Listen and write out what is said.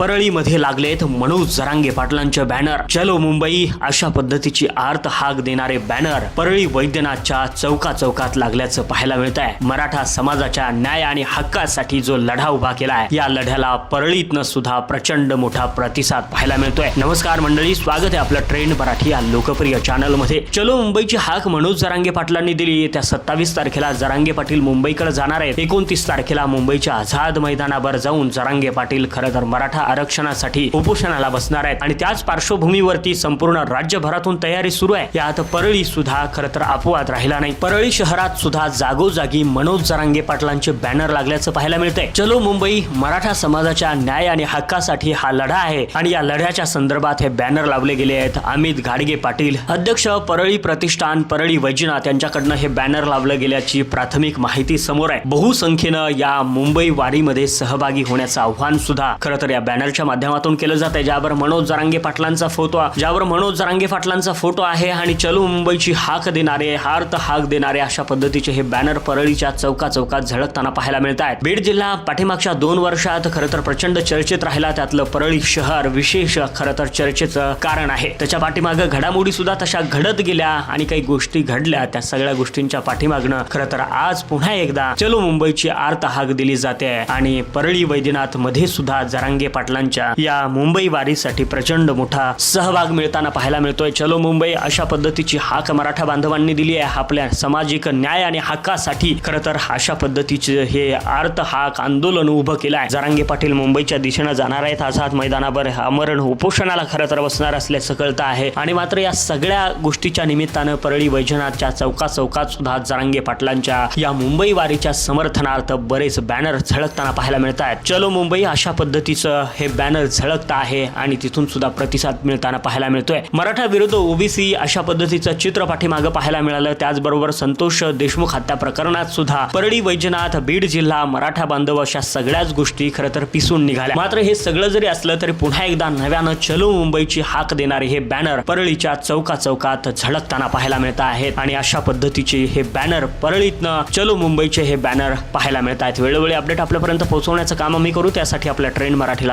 परळीमध्ये लागलेत मनोज जरांगे पाटलांचे बॅनर चलो मुंबई अशा पद्धतीची आर्त हाक देणारे बॅनर परळी वैद्यनाथच्या चौका चौकात लागल्याचं पाहायला मिळत आहे मराठा समाजाच्या न्याय आणि हक्कासाठी जो लढा उभा केलाय या लढ्याला परळीतनं सुद्धा प्रचंड मोठा प्रतिसाद पाहायला मिळतोय. नमस्कार मंडळी स्वागत आहे आपलं ट्रेंड मराठी या लोकप्रिय चॅनलमध्ये चलो मुंबईची हाक मनोज जरांगे पाटलांनी दिली. त्या सत्तावीस तारखेला जरांगे पाटील मुंबईकडे जाणार आहेत. एकोणतीस तारखेला मुंबईच्या आझाद मैदानावर जाऊन जरांगे पाटील खरं तर मराठा आरक्षणासाठी उपोषणाला बसणार आहेत. आणि त्याच पार्श्वभूमीवरती संपूर्ण राज्यभरातून तयारी सुरू आहे. यात परळी सुद्धा खर तर अपवाद राहिला नाही. परळी शहरात सुद्धा जागोजागी मनोज जरांगे पाटलांचे बॅनर लागल्याचं पाहायला मिळतंय. चलो मुंबई मराठा समाजाच्या न्याय आणि हक्कासाठी हा लढा आहे. आणि या लढ्याच्या संदर्भात हे बॅनर लावले गेले आहेत. अमित घाडगे पाटील अध्यक्ष परळी प्रतिष्ठान परळी वैजनाथ यांच्याकडनं हे बॅनर लावलं गेल्याची प्राथमिक माहिती समोर आहे. बहुसंख्येनं या मुंबई वारीमध्ये सहभागी होण्याचं आव्हान सुद्धा खरं तर या बॅनर बॅनरच्या माध्यमातून केलं जात आहे ज्यावर मनोज जरांगे पाटलांचा फोटो ज्यावर मनोज जरांगे पाटलांचा फोटो आहे आणि चलो मुंबईची हाक देणारे हार्त हाक देणारे अशा पद्धतीचे हे बॅनर परळीच्या चौका चौकात झळकताना पाहायला मिळत आहेत. बीड जिल्हा पाठीमागच्या दोन वर्षात खरं तर प्रचंड चर्चेत राहिला त्यातलं परळी शहर विशेष खरं तर चर्चेचं कारण आहे. त्याच्या पाठीमागं घडामोडी सुद्धा तशा घडत गेल्या आणि काही गोष्टी घडल्या त्या सगळ्या गोष्टींच्या पाठीमागनं खरं तर आज पुन्हा एकदा चलो मुंबईची आर्त हाक दिली जाते. आणि परळी वैद्यनाथमध्ये सुद्धा जरांगे पाटलांच्या या मुंबई वारीसाठी प्रचंड मोठा सहभाग मिळताना पाहायला मिळतोय. चलो मुंबई अशा पद्धतीची हाक मराठा बांधवांनी दिली आहे. आपल्या सामाजिक न्याय आणि हक्कासाठी खरं तर अशा पद्धतीचे हे आर्त हाक आंदोलन उभं केलं आहे. जरांगे पाटील मुंबईच्या दिशेनं जाणार आहेत. आझाद मैदानावर अमरण उपोषणाला खरं तर बसणार असल्याचं कळतं आहे. आणि मात्र या सगळ्या गोष्टीच्या निमित्तानं परळी वैजनाथच्या चौका चौकात सुद्धा जरांगे पाटलांच्या या मुंबई वारीच्या समर्थनार्थ बरेच बॅनर झळकताना पाहायला मिळत आहेत चलो मुंबई अशा पद्धतीचं हे बॅनर झळकत आहे आणि तिथून सुद्धा प्रतिसाद मिळताना पाहायला मिळतोय. मराठा विरुद्ध ओबीसी अशा पद्धतीचं चित्र पाठीमागं पाहायला मिळालं. त्याचबरोबर संतोष देशमुख हत्या प्रकरणात सुद्धा परळी वैजनाथ बीड जिल्हा मराठा बांधव अशा सगळ्याच गोष्टी खरं तर पिसून निघाल्या. मात्र हे सगळं जरी असलं तरी पुन्हा एकदा नव्यानं चलो मुंबईची हाक देणारे हे बॅनर परळीच्या चौका चौकात झळकताना पाहायला मिळत आहेत. आणि अशा पद्धतीचे हे बॅनर परळीतनं चलो मुंबईचे हे बॅनर पाहायला मिळत आहेत. वेळोवेळी अपडेट आपल्यापर्यंत पोहोचवण्याचं काम आम्ही करू. त्यासाठी आपल्या ट्रेंड मराठीला